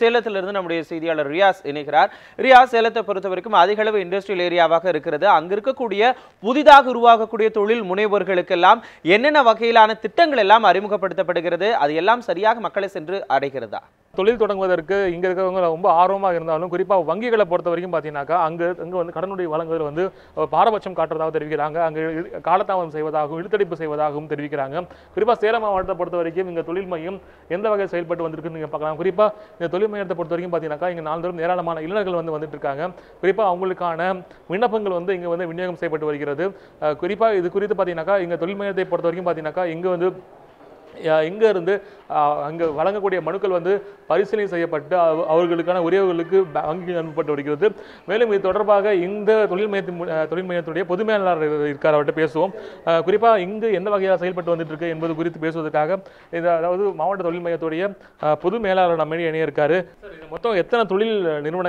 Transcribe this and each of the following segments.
சேலத்திலிருந்து நம்முடைய செய்தியாளர் ரியாஸ் இணைகிறார். ரியாஸ் சேலத்தை பொறுத்த வரைக்கும் அதிக அளவு இண்டஸ்ட்ரியல் ஏரியாவாக இருக்கிறது. அங்க இருக்கக்கூடிய புதிதாக உருவாகக்கூடிய தொழில் முனைவோர்களுக்கெல்லாம் என்னென்ன வகையிலான திட்டங்கள் எல்லாம் அறிமுகப்படுத்தப்படுகிறது? அது எல்லாம் சரியாக மக்களை சென்று அடைகிறதா? தொழில் தொடங்குவதற்கு இங்கே இருக்கிறவங்க ரொம்ப ஆர்வமாக இருந்தாலும் குறிப்பாக வங்கிகளை பொறுத்த வரைக்கும் பார்த்தீங்கன்னாக்கா அங்கே அங்கே வந்து கடனுடைய வழங்குவதில் வந்து பாரபட்சம் காட்டுறதாக தெரிவிக்கிறாங்க. அங்கே காலதாமதம் செய்வதாகவும் இழுத்தடிப்பு செய்வதாகவும் தெரிவிக்கிறாங்க. குறிப்பாக சேலம் மாவட்டத்தை பொறுத்த வரைக்கும் இங்கே தொழில் மையம் எந்த வகையில் செயல்பட்டு வந்திருக்குன்னு நீங்கள் பார்க்கலாம். குறிப்பாக இந்த தொழில் மையத்தை பொறுத்த வரைக்கும் பார்த்தீங்கன்னாக்கா இங்கே நாள்தோறும் ஏராளமான இளைஞர்கள் வந்து வந்துட்டு இருக்காங்க குறிப்பாக அவங்களுக்கான விண்ணப்பங்கள் வந்து இங்கே வந்து விநியோகம் செய்யப்பட்டு வருகிறது. குறிப்பாக இது குறித்து பார்த்தீங்கன்னாக்கா இங்கே தொழில் மையத்தை பொறுத்த வரைக்கும் பார்த்தீங்கன்னாக்கா இங்கே வந்து இங்கே இருந்து அஹ், வழங்கக்கூடிய மனுக்கள் வந்து பரிசீலனை செய்யப்பட்டு அவர்களுக்கான உரியவர்களுக்கு வங்கி அனுப்பப்பட்டு வருகிறது. மேலும் இது தொடர்பாக இந்த தொழில் மையத்தின் தொழில் மையத்துடைய பொது மேலாளர் இருக்கார் அவர்கிட்ட பேசுவோம். குறிப்பாக இங்கு எந்த வகையாக செயல்பட்டு வந்துட்டு இருக்கு என்பது குறித்து பேசுவதற்காக இது அதாவது மாவட்ட தொழில் மையத்துடைய பொது மேலாளர் நம்ம இணைய இருக்காரு. மொத்தம் எத்தனை தொழில் நிறுவன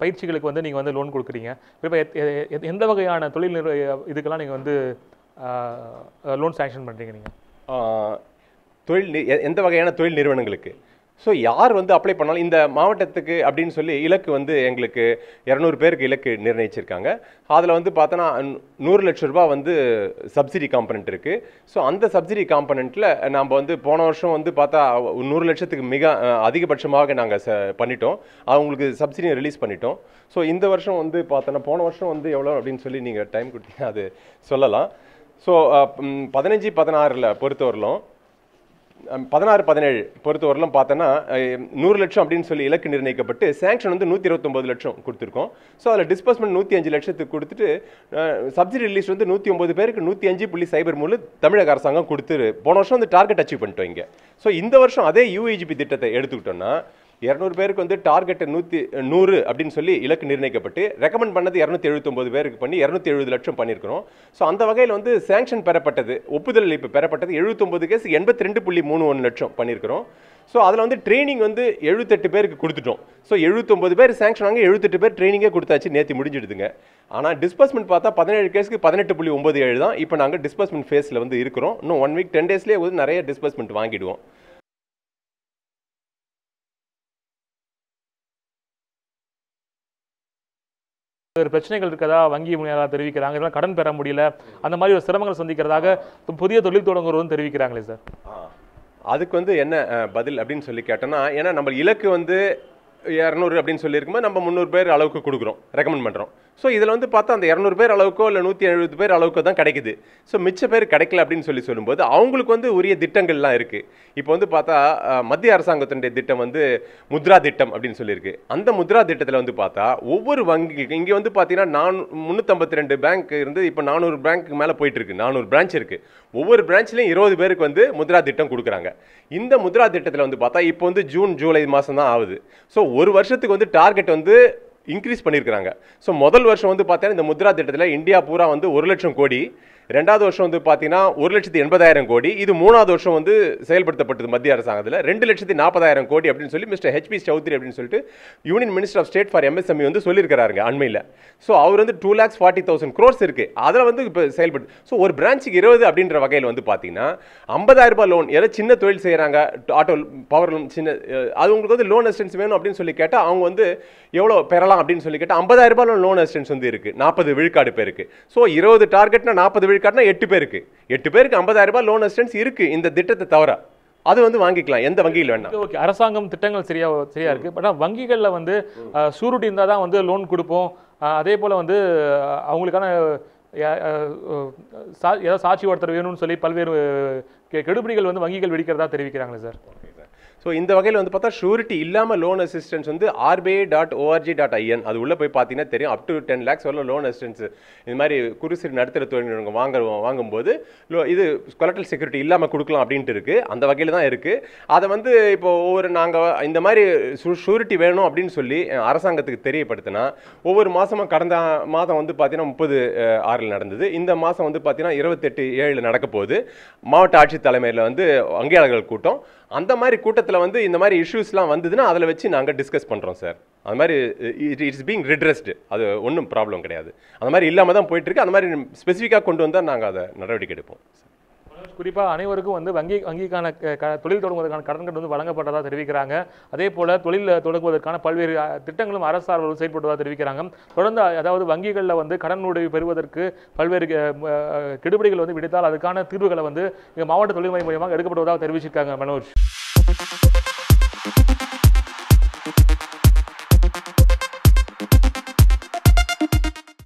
பயிற்சிகளுக்கு வந்து நீங்கள் வந்து லோன் கொடுக்குறீங்க? குறிப்பா எத்- எந்த வகையான தொழில் நிறுவ இதுக்கெல்லாம் நீங்கள் வந்து லோன் சேங்ஷன் பண்ணுறீங்க நீங்கள் தொழில் எந்த வகையான தொழில் நிறுவனங்களுக்கு? ஸோ யார் வந்து அப்ளை பண்ணாலும் இந்த மாவட்டத்துக்கு அப்படின்னு சொல்லி இலக்கு வந்து எங்களுக்கு இரநூறு பேருக்கு இலக்கு நிர்ணயிச்சிருக்காங்க. அதில் வந்து பார்த்தோன்னா நூறு லட்ச ரூபா வந்து சப்சிடி காம்பனண்ட் இருக்குது ஸோ அந்த சப்சிடி காம்பனண்ட்டில் நாம் வந்து போன வருஷம் வந்து பார்த்தா நூறு லட்சத்துக்கு மிக அதிகபட்சமாக நாங்கள் ச பண்ணிட்டோம். அவங்களுக்கு சப்சிடியை ரிலீஸ் பண்ணிட்டோம். ஸோ இந்த வருஷம் வந்து பார்த்தோன்னா போன வருஷம் வந்து எவ்வளோ அப்படின்னு சொல்லி நீங்கள் டைம் கொடுத்தீங்கன்னா அது சொல்லலாம். ஸோ uh, பதினஞ்சு பதினாறில் பொறுத்தவரலும் பதினாறு பதினேழு பொறுத்தவரையிலும் பார்த்தோன்னா நூறு லட்சம் அப்படின்னு சொல்லி இலக்கு நிர்ணயிக்கப்பட்டு சேங்ஷன் வந்து நூற்றி இருபத்தொம்பது லட்சம் கொடுத்துருக்கோம். ஸோ அதில் டிஸ்பர்ஸ்மெண்ட் நூற்றி அஞ்சு லட்சத்துக்கு கொடுத்துட்டு சப்சிடி ரிலீஸ் வந்து நூற்றி ஒம்பது பேருக்கு நூற்றி அஞ்சு புள்ளி சைபர் மூணு தமிழக அரசாங்கம் கொடுத்துரு. போன வருஷம் வந்து டார்கெட் அச்சீவ் பண்ணிட்டோம் இங்கே. ஸோ இந்த வருஷம் அதே யூஏஜிபி திட்டத்தை எடுத்துக்கிட்டோம்னா இரநூறு பேருக்கு வந்து டார்கெட் நூற்றி நூறு அப்படின்னு சொல்லி இலக்கு நிர்ணயிக்கப்பட்டு ரெக்கமெண்ட் பண்ணது இரநூத்தி எழுபத்தொம்பது பேருக்கு பண்ணி இரநூத்தி எழுபது லட்சம் பண்ணியிருக்கிறோம். ஸோ அந்த வகையில் வந்து சேங்ஷன் பெறப்பட்டது ஒப்புதல் இப்போ பெறப்பட்டது எழுபத்தொம்பது கேஸ் எண்பத்தி ரெண்டு புள்ளி மூணு ஒன்று லட்சம் பண்ணியிருக்கிறோம். ஸோ அதில் வந்து ட்ரைனிங் வந்து எழுபத்தெட்டு பேருக்கு கொடுத்துட்டோம். ஸோ எழுபத்தொம்பது பேர் சேங்ஷன் வாங்க எழுபத்தெட்டு பேர் ட்ரைனிங்கே கொடுத்தாச்சு நேற்று முடிஞ்சிடுதுங்க. ஆனால் டிஸ்பர்ஸ்மெண்ட் பார்த்தா பதினேழு கேஸ்க்கு பதினெட்டு புள்ளி ஒம்பது ஏழு தான். இப்போ நாங்கள் டிஸ்பர்ஸ்மெண்ட் ஃபேஸில் வந்து இருக்கிறோம். இன்னும் ஒன் வீக் டென் டேஸ்லேயே வந்து நிறைய டிஸ்பர்ஸ்மெண்ட் வாங்கிடுவோம். ஒரு பிரச்சனைகள் இருக்கதா? வங்கி முனையாளர் தெரிவிக்கிறாங்க. இதெல்லாம் கடன் பெற முடியல. அந்த மாதிரி ஒரு சிரமங்கள் சந்திக்கிறதாக புதிய தொழில் தொடங்குறதும் தெரிவிக்கிறாங்களே சார். அதுக்கு வந்து என்ன பதில் அப்படின்னு சொல்லி கேட்டோம்னா ஏன்னா நம்ம இலக்கு வந்து இரநூறு அப்படின்னு சொல்லியிருக்கும்போது நம்ம முந்நூறு பேர் அளவுக்கு கொடுக்குறோம். ரெக்கமெண்ட் பண்ணுறோம் ஸோ இதில் வந்து பார்த்தா அந்த இரநூறு பேர் அளவுக்கோ இல்லை நூற்றி எழுபது பேர் அளவுக்கோ தான் கிடைக்குது. ஸோ மிச்ச பேர் கிடைக்கல அப்படின்னு சொல்லி சொல்லும்போது அவங்களுக்கு வந்து உரிய திட்டங்கள்லாம் இருக்குது இப்போ வந்து பார்த்தா மத்திய அரசாங்கத்தினுடைய திட்டம் வந்து முத்ரா திட்டம் அப்படின்னு சொல்லியிருக்கு. அந்த முத்ரா திட்டத்தில் வந்து பார்த்தா ஒவ்வொரு வங்கி இங்கே வந்து பார்த்தீங்கன்னா நான் முந்நூற்றம்பத்தி ரெண்டு பேங்க் இருந்து இப்போ நானூறு பேங்க்கு மேலே போயிட்டுருக்கு. நானூறு பிரான்ச் இருக்குது ஒவ்வொரு பிரான்ச்லையும் இருபது பேருக்கு வந்து முத்ரா திட்டம் கொடுக்குறாங்க. இந்த முத்ரா திட்டத்தில் வந்து பார்த்தா இப்போ வந்து ஜூன் ஜூலை மாதம் தான் ஆகுது. ஸோ ஒரு வருஷத்துக்கு வந்து டார்கெட் வந்து இன்க்ரீஸ் பண்ணியிருக்கிறாங்க. ஸோ முதல் வருஷம் வந்து பார்த்தீங்கன்னா இந்த முத்ரா திட்டத்தில் இந்தியா பூரா வந்து ஒரு லட்சம் கோடி ரெண்டாவது வருஷம் வந்து பார்த்தீங்கன்னா ஒரு லட்சத்தி எண்பதாயிரம் கோடி. இது மூணாவது வருஷம் வந்து செயல்படுத்தப்பட்டது மத்திய அரசாங்கத்தில். ரெண்டு லட்சத்தி நாற்பதாயிரம் கோடி அப்படின்னு சொல்லி மிஸ்டர் ஹெச்பி சௌத்ரி அப்படின்னு சொல்லிட்டு union minister of state for MSME வந்து சொல்லியிருக்கிறாருங்க அண்மையில். ஸோ அவர் வந்து two lakhs forty thousand crores இருக்குது அதில் வந்து இப்போ செயல்படுது. ஸோ ஒரு பிரான்ச்சுக்கு இருபது அப்படின்ற வகையில் வந்து பார்த்தீங்கன்னா ஐம்பதாயிரம் ரூபாய் லோன் ஏதாவது சின்ன தொழில் செய்கிறாங்க ஆட்டோ பவர் லோன் சின்ன அது உங்களுக்கு வந்து லோன் அசிஸ்டன்ஸ் வேணும் அப்படின்னு சொல்லி கேட்டால் அவங்க வந்து எவ்வளோ பெறலாம் அப்படின்னு சொல்லி கேட்டால் ஐம்பதாயிரம் ரூபாய் லோன் அசிஸ்டன்ஸ் வந்து இருக்குது நாற்பது விழுக்காடு பேருக்கு. ஸோ இருபது டார்கெட்னா நாற்பது விழுக்காடுனா எட்டு பேருக்கு. எட்டு பேருக்கு ஐம்பதாயிரம் ரூபாய் லோன் அசிஸ்டன்ஸ் இருக்குது இந்த திட்டத்தை தவிர அது வந்து வாங்கிக்கலாம். எந்த வங்கியில் வேணாம் ஓகே அரசாங்கம் திட்டங்கள் சரியா சரியா இருக்கு. பட் ஆனால் வங்கிகள்ல வந்து சூரிட்டி இருந்தால் தான் வந்து லோன் கொடுப்போம். அதே போல வந்து அவங்களுக்கான ஏதாவது சாட்சி ஒருத்தர் வேணும்னு சொல்லி பல்வேறு கெடுபிடிகள் வந்து வங்கிகள் வெடிக்கிறதா தெரிவிக்கிறாங்களே சார். ஸோ இந்த வகையில் வந்து பார்த்தா ஷூரிட்டி இல்லாமல் லோன் அசிஸ்டன்ஸ் வந்து RBI dot ORG dot IN அது உள்ளே போய் பார்த்தீங்கன்னா தெரியும். அப் டு டென் லேக்ஸ் வரலாம் லோன் அசிஸ்டன்ஸ் இது மாதிரி குறுசிறு நடுத்தர தொழில் வாங்க வாங்கும்போது லோ இது கொலட்ரல் செக்யூரிட்டி இல்லாமல் கொடுக்கலாம் அப்படின்ட்டு இருக்குது அந்த வகையில் தான் இருக்குது அதை வந்து இப்போ ஒவ்வொரு நாங்கள் இந்த மாதிரி ஷூரிட்டி வேணும் அப்படின்னு சொல்லி அரசாங்கத்துக்கு தெரியப்படுத்தினா ஒவ்வொரு மாதமும் கடந்த மாதம் வந்து பார்த்தீங்கன்னா முப்பது ஆறில் நடந்தது. இந்த மாதம் வந்து பார்த்தீங்கன்னா இருபத்தெட்டு ஏழில் நடக்க போகுது. மாவட்ட ஆட்சித் தலைமையில் வந்து வங்கியாளர்கள் கூட்டம். அந்த மாதிரி கூட்டத்தில் வந்து இந்த மாதிரி இஷ்யூஸ்லாம் வந்ததுன்னா அதில் வச்சு நாங்கள் டிஸ்கஸ் பண்ணுறோம் சார் அது மாதிரி இட் இட்ஸ் பீங் ரிட்ரெஸ்டு அது ஒன்றும் ப்ராப்ளம் கிடையாது. அந்த மாதிரி இல்லாமல் தான் போயிட்டுருக்கு. அந்த மாதிரி ஸ்பெசிஃபிக்காக கொண்டு வந்தால் நாங்கள் அதை நடவடிக்கை எடுப்போம் குறிப்பாக அனைவருக்கும் வந்து வங்கி வங்கிக்கான க- தொழில் தொடங்குவதற்கான கடன்கள் வந்து வழங்கப்பட்டதாக தெரிவிக்கிறாங்க. அதே போல தொழில் தொடங்குவதற்கான பல்வேறு திட்டங்களும் திட்டங்களும் அரசால் செயல்படுவதாக தெரிவிக்கிறாங்க. தொடர்ந்து அதாவது வங்கிகளில் வந்து கடன் உதவி பெறுவதற்கு பல்வேறு கெடுபடிகள் வந்து விடுத்தால் அதுக்கான தீர்வுகளை வந்து இங்க மாவட்ட தொழில் மையம் மூலியமாக எடுக்கப்படுவதாக தெரிவிச்சிருக்காங்க மனோஜ்.